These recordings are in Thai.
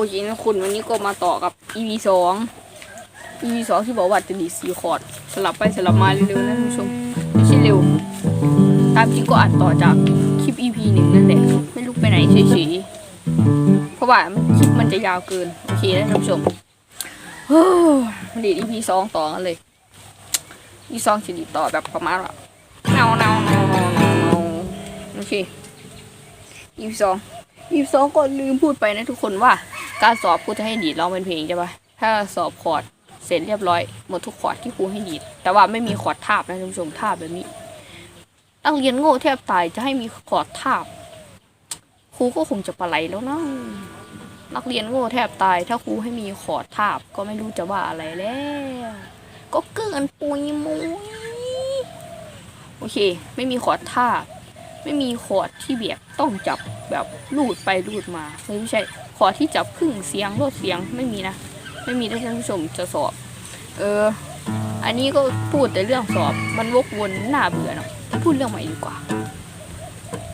โอเคนะคุณวันนี้ก็มาต่อกับ EP สอง EP สองที่บอกว่าจะดีดสี่คอร์ดสลับไปสลับมาเร็วๆนะท่านผู้ชมไม่ใช่เร็ว ตามจริงก็อ่านต่อจากคลิป EP หนึ่งนั่นแหละไม่รู้ไปไหนเฉยๆเพราะว่าคลิปมันจะยาวเกินโอเคนะท่านผู้ชมเฮ้ยมาดีด EP สองต่อกันเลย EP สองจะดีต่อแบบประมาณว่าเนาเนาเนาเนาเนาโอเค EP สองยี่สองก็ลืมพูดไปนะทุกคนว่า การสอบครูจะให้ดีดร้องเป็นเพลงใช่ปะถ้าสอบคอร์ดเสร็จเรียบร้อยหมดทุกคอร์ดที่ครูให้ดีด แต่ว่าไม่มีคอร์ดทาบนะท่านผู้ชมทาบแบบนี้นักเรียนโง่แทบตายจะให้มีคอร์ดทาบครูก็คงจะปะไหลแล้วนะนักเรียนโง่แทบตาย ถ้าครูให้มีคอร์ดทาบก็ไม่รู้จะว่าอะไรแล้ว ก็เกินปุยมุยโอเค ไม่มีคอร์ดทาบ ไม่มีคอร์ดที่แบบต้องจับแบบลูดไปลูดมาไม่ใช่ คอที่จับครึ่งเสียงลดเสียงไม่มีนะ ไม่มีนะท่านผู้ชมจะสอบ เออ อันนี้ก็พูดแต่เรื่องสอบ มันวกวนน่าเบื่อเนอะพูดเรื่องใหม่ดีกว่า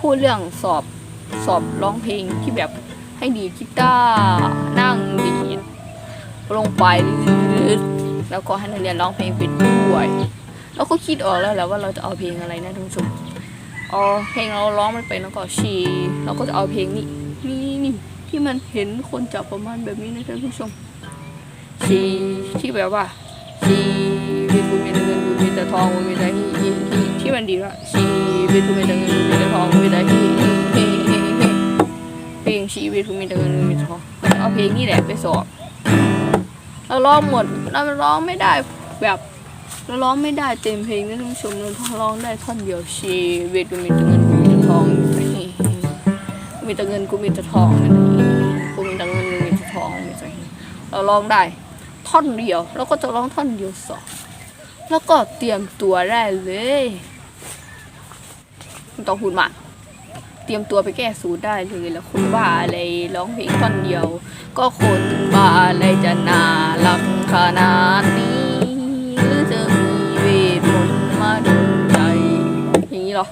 พูดเรื่องสอบสอบร้องเพลงที่แบบให้ดีกีตาร์นั่งดีดลงไปแล้วก็ให้นักเรียนร้องเพลงเป็นด้วยแล้วก็คิดออกแล้วแหละว่าเราจะเอาเพลงอะไรนะท่านผู้ชมอ๋อเพลงเราร้องมันเป็นแล้วก็ชีเราก็จะเอาเพลงนี้นี่นี่ ที่มันเห็นคนจับประมาณแบบนี้นะท่านผู้ชมชีที่แบบว่าชีวิตกูมีแต่เงินกูมีแต่ทองกูมีแต่ฮีฮีฮีที่มันดีว่าชีวิตกูมีแต่เงินกูมีแต่ทองกูมีแต่ฮีฮีฮีฮีฮีเพลงชีวิตกูมีแต่เงินกูมีแต่ทองเอาเพลงนี่แหละไปสอบเราร้องหมดเราร้องไม่ได้แบบเราร้องไม่ได้เต็มเพลงนะท่านผู้ชมเราร้องได้ท่อนเดียวชีวิตกูมีแต่เงินกูมีแต่ทองมีแต่เงินกูมีแต่ทอง เราร้องได้ท่อนเดียว แล้วก็จะร้องท่อนเดียวสองแล้วก็เตรียมตัวได้เลยไม่ต้องพูดมากเตรียมตัวไปแก้สูตรได้เลยแล้วคนบ้าอะไรร้องเพลงท่อนเดียว ก็คนบ้าอะไรจะน่ารักขนาดนี้หรือจะมีเวทมนต์มาดนใจอย่างนี้หรอ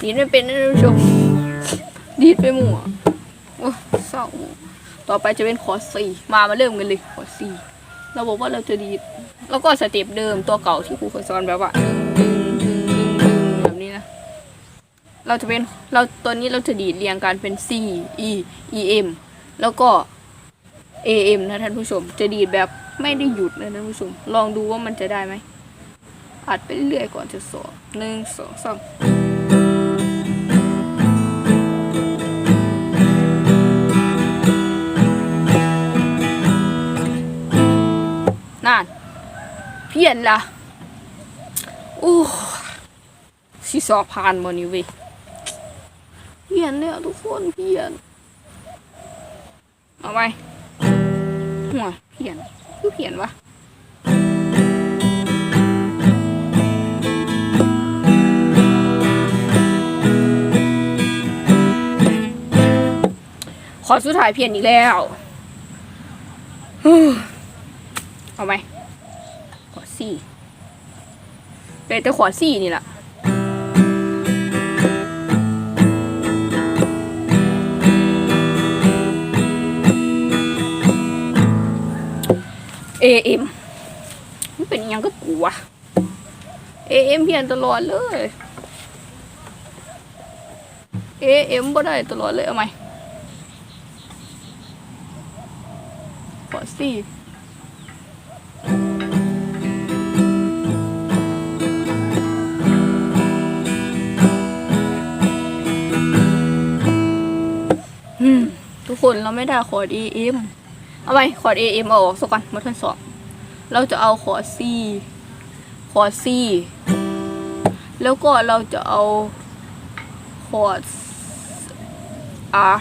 ดีดไม่เป็นนะท่านผู้ชมดีดไปหมั่วโอ้เศร้า ต่อไปจะเป็นคอร์สสี่มามาเริ่มกันเลยคอร์สสี่เราบอกว่าเราจะดีดแล้วก็สเต็ปเดิมตัวเก่าที่ครูเคยสอนแบบว่าดึงดึงดึงดึงดึงแบบนี้นะเราจะเป็นเราตัวนี้เราจะดีดเรียงกันเป็น C E E M แล้วก็ A M นะท่านผู้ชม จะดีดแบบไม่ได้หยุดนะท่านผู้ชม ลองดูว่ามันจะได้ไหมอัดไปเรื่อยๆก่อนจะสอบหนึ่งสองสาม เพียนละอู้สีสอบผ่านบนี่เว้ยเพียนแล้วทุกคนเพียนเอาไปหัวเพี้ยนคือเพี้ยนวะขอสุดท้ายเพี้ยนอีกแล้ว เอาไหม ขอสี่เป็นแต่ขอสี่นี่แหละเอเอ็มมันเป็นอิหยังก็กูวะเอเอ็มเพียนตลอดเลยเอ็มบ่ได้ตลอดเลยเอาไหมขอสี่ นเราไม่ได้คอด AM เอาไปคอด AM เอาออกสักก่อนมาทดสอบเราจะเอาคอด C คอด C แล้วก็เราจะเอาคอร์ด R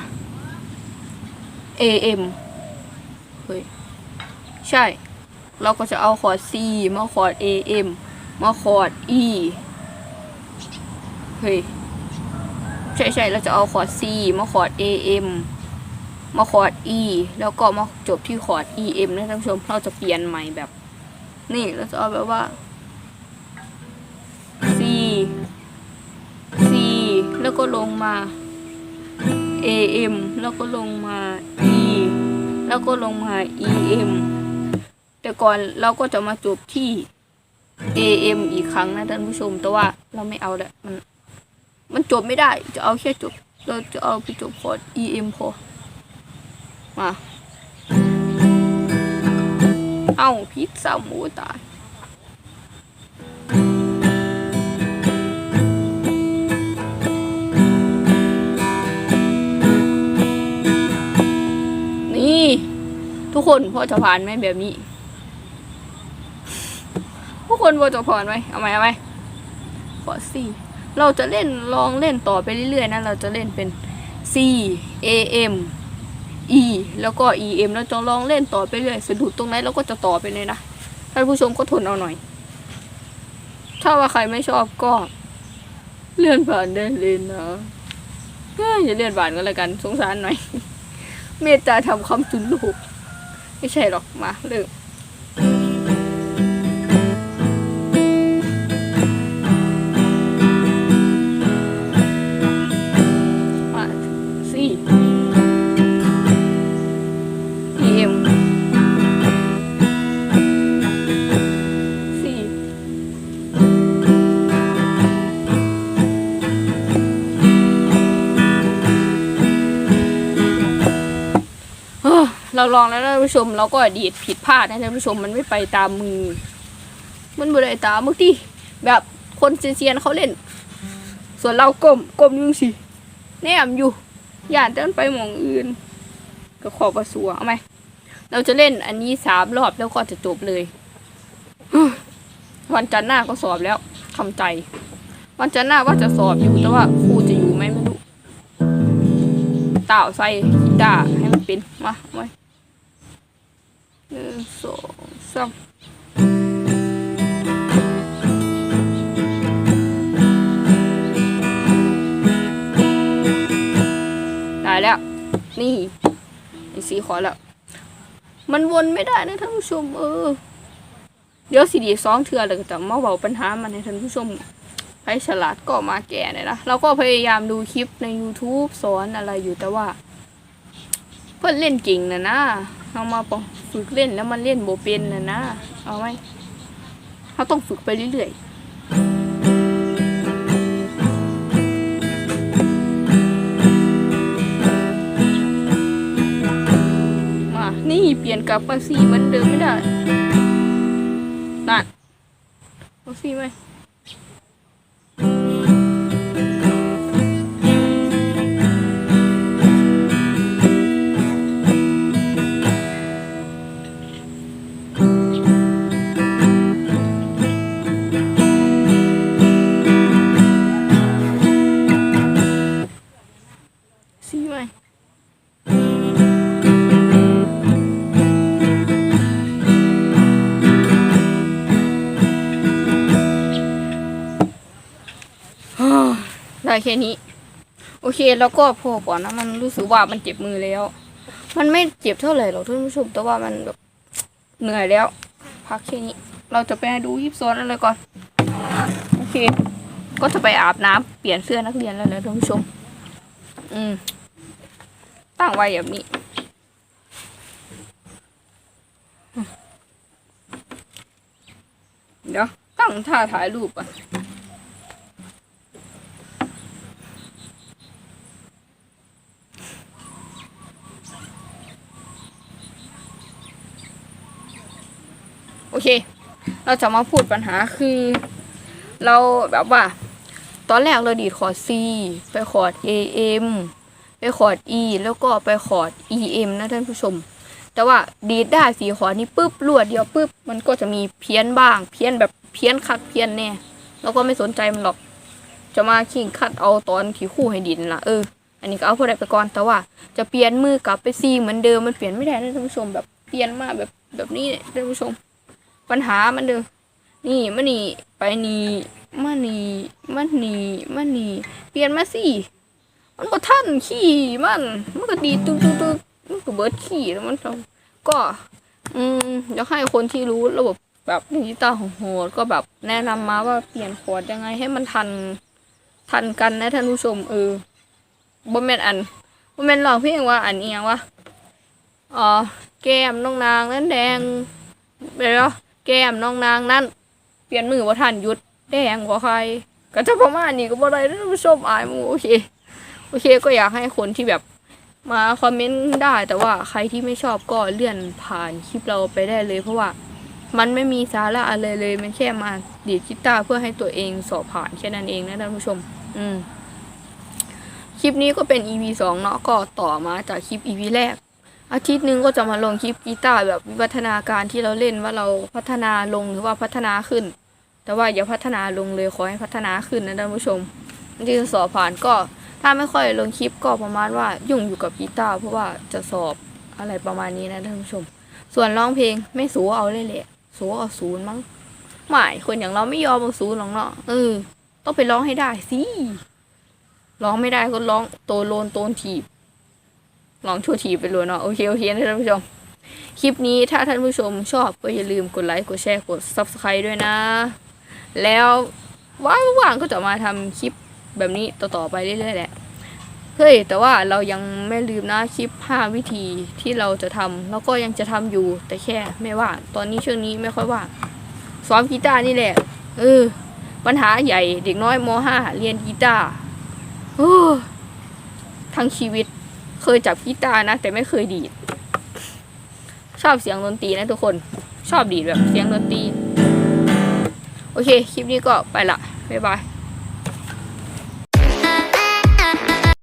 AM เฮ้ยใช่ เราก็จะเอาคอด C มาคอด AM มาคอด E เฮ้ยใช่ใช่เราจะเอาคอด C มาคอด AM มาคอร์ด E แล้วก็มาจบที่คอร์ด EM นะท่านผู้ชมเราจะเปลี่ยนใหม่แบบ นี่เราจะเอาแบบว่า C C แล้วก็ลงมา AM แล้วก็ลงมา E แล้วก็ลงมา EM แต่ก่อนเราก็จะมาจบที่ AM อีกครั้งนะท่านผู้ชม แต่ว่าเราไม่เอาแล้วมันมันจบไม่ได้จะเอาแค่จบ เราจะเอาไปจบคอร์ด EM พอ มา เอาพิซซ่าหมูตายนี่ทุกคนพ่อจะผ่านไหมแบบนี้ ทุกคนพ่อจะผ่านไหมเอาไหมเอาไหมขอสี่เราจะเล่นลองเล่นต่อไปเรื่อยๆนะ เราจะเล่นเป็น C A M E แล้วก็ E M แล้วจะลองเล่นต่อไปเรื่อยสะดุดตรงไหนเราก็จะต่อไปเลยนะท่านผู้ชมก็ทนเอาหน่อย ถ้าว่าใครไม่ชอบก็ เลื่อนผ่านได้เลยนะเอ้ยอย่าเลื่อนผ่านก็แล้วกัน สงสารหน่อย เมตตาทำคำจุนลูก ไม่ใช่หรอกมาเริ่ม เราลองแล้วนะท่านผู้ชมเราก็ดีดผิดพลาดนะท่านผู้ชมมันไม่ไปตามมือ มันบ่ได้ตามมือที่แบบคนเซียนๆเขาเล่น ส่วนเราก้มก้มยุ่งสิแนมอยู่ย่านเดินไปหมองอื่น ก็ขอประสัวเอาไหมเราจะเล่นอันนี้สามรอบแล้วก็จะจบเลย วันจันทร์หน้าก็สอบแล้วทำใจ วันจันทร์หน้าว่าจะสอบอยู่แต่ว่าครูจะอยู่ไหมไม่รู้เต่าใส่กีตาร์ให้มันเป็นมาไว้ หนึ่งสองสามได้แล้ว นี่ไอ้สีขอแล้ว มันวนไม่ได้นะท่านผู้ชม เออ เดี๋ยวสิดีซ้องเทือเลยก็จะมาเบาปัญหามันให้ท่านผู้ชมใครฉลาดก็มาแก่เลยนะ เราก็พยายามดูคลิปใน YouTube สอนอะไรอยู่แต่ว่า เพื่อนเล่นเก่งนะนะเอามาปฝึกเล่นแล้วมันเล่นโบเป็นนะนะเอาไหมเขาต้องฝึกไปเรื่อยๆมานี่เปลี่ยนกลับมาสีเหมือนเดิมไม่ได้นั่นเอาสีไหม ได้แค่นี้ โอเคแล้วก็พอก่อนนะมันรู้สึกว่ามันเจ็บมือแล้ว มันไม่เจ็บเท่าไหร่หรอกท่านผู้ชมแต่ว่ามันแบบเหนื่อยแล้ว พักแค่นี้ เราจะไปดูยิบซ้อนอะไรก่อนโอเค ก็จะไปอาบน้ำเปลี่ยนเสื้อนักเรียนแล้วนะท่านผู้ชม อืมตั้งไว้แบบนี้เดี๋ยวตั้งท่าถ่ายรูปอะ โอเค เราจะมาพูดปัญหาคือ เราแบบว่า ตอนแรกเราดีดคอร์ด C ไปคอร์ด AM ไปคอร์ด E แล้วก็ไปคอร์ด EM นะท่านผู้ชม แต่ว่าดีดได้สีคอร์ดนี้ปุ๊บรวดเดียวปุ๊บมันก็จะมีเพี้ยนบ้าง เพี้ยนแบบเพี้ยนคัดเพี้ยนแน่เราก็ไม่สนใจมันหรอก จะมาขิงคัดเอาตอนที่คู่ให้ดินละเอออันนี้ก็เอาพอได้ไปก่อนแต่ว่า จะเปลี่ยนมือกลับไป C เหมือนเดิมมันเปลี่ยนไม่ได้นะท่านผู้ชมแบบเปลี่ยนมาแบบแบบนี้เนี่ยท่านผู้ชม ปัญหามันเด้อนี่มันนี่ไปนี่มานี่มันนี่มันนี่เปลี่ยนมาสิมันก็ท่านขี่มันมันก็ดีตึ๊กตึ๊กตึ๊กมันก็เบิร์ดขี่แล้วมันทำก็ อืมอยากให้คนที่รู้ระบบแบบดิจิตอลของโหดก็แบบแนะนำมาว่าเปลี่ยนคอร์ดยังไงให้มันทันทันกันนะท่านผู้ชมเออบ่แม่นอันบ่แม่นร้องเพลงว่าอันเอียงวะอ๋อแก้มน้องนางนั้นแดงเดี๋ยว แก้มน้องนางนั้นเปลี่ยนมือว่าท่านหยุดแดงกว่าใครก็จะประมาณนี้ก็บ่ได้ท่านผู้ชมอายมูโอเคโอเคก็อยากให้คนที่แบบมาคอมเมนต์ได้แต่ว่าใครที่ไม่ชอบก็เลื่อนผ่านคลิปเราไปได้เลย เพราะว่ามันไม่มีสาระอะไรเลยมันแค่มาดีดกีตาร์เพื่อให้ตัวเองสอบผ่านแค่นั้นเองนะท่านผู้ชม อืมคลิปนี้ก็เป็น EP สองเนาะก็ต่อมาจากคลิป EP แรก อาทิตย์หนึงก็จะมาลงคลิปกีตาร์แบบวิวัฒนาการที่เราเล่นว่าเราพัฒนาลงหรือว่าพัฒนาขึ้น แต่ว่าอย่าพัฒนาลงเลยขอให้พัฒนาขึ้นนะท่านผู้ชมที่จะสอบผ่านก็ถ้าไม่ค่อยลงคลิปก็ประมาณว่ายุ่งอยู่กับกีตาร์เพราะว่าจะสอบอะไรประมาณนี้นะท่านผู้ชม ส่วนร้องเพลงไม่สูเอาเลยแหละสูเอาศูนย์มั้งไม่คนอย่างเราไม่ยอมเอาศูนย์หรอกเนาะเออต้องไปร้องให้ได้สิร้องไม่ได้ก็ร้องโตโลนโตนถีบ ร้องชั่วถีบไปเลยเนาะโอเคโอเคนะท่านผู้ชม คลิปนี้ถ้าท่านผู้ชมชอบก็อย่าลืมกดไลค์กดแชร์กด subscribe ด้วยนะ แล้วว่างๆก็จะมาทำคลิปแบบนี้ต่อๆไปเรื่อยๆแหละเฮ้ยแต่ว่าเรายังไม่ลืมนะคลิป 5 วิธีที่เราจะทำแล้วก็ยังจะทำอยู่แต่แค่ไม่ว่างตอนนี้ช่วงนี้ไม่ค่อยว่างซ้อมกีตาร์นี่แหละเออปัญหาใหญ่เด็กน้อยม .5 เรียนกีตาร์โอ้ทั้งชีวิต เคยจับกีตาร์นะ แต่ไม่เคยดีด ชอบเสียงดนตรีนะทุกคน ชอบดีดแบบเสียงดนตรี โอเค คลิปนี้ก็ไปละ บ๊ายบาย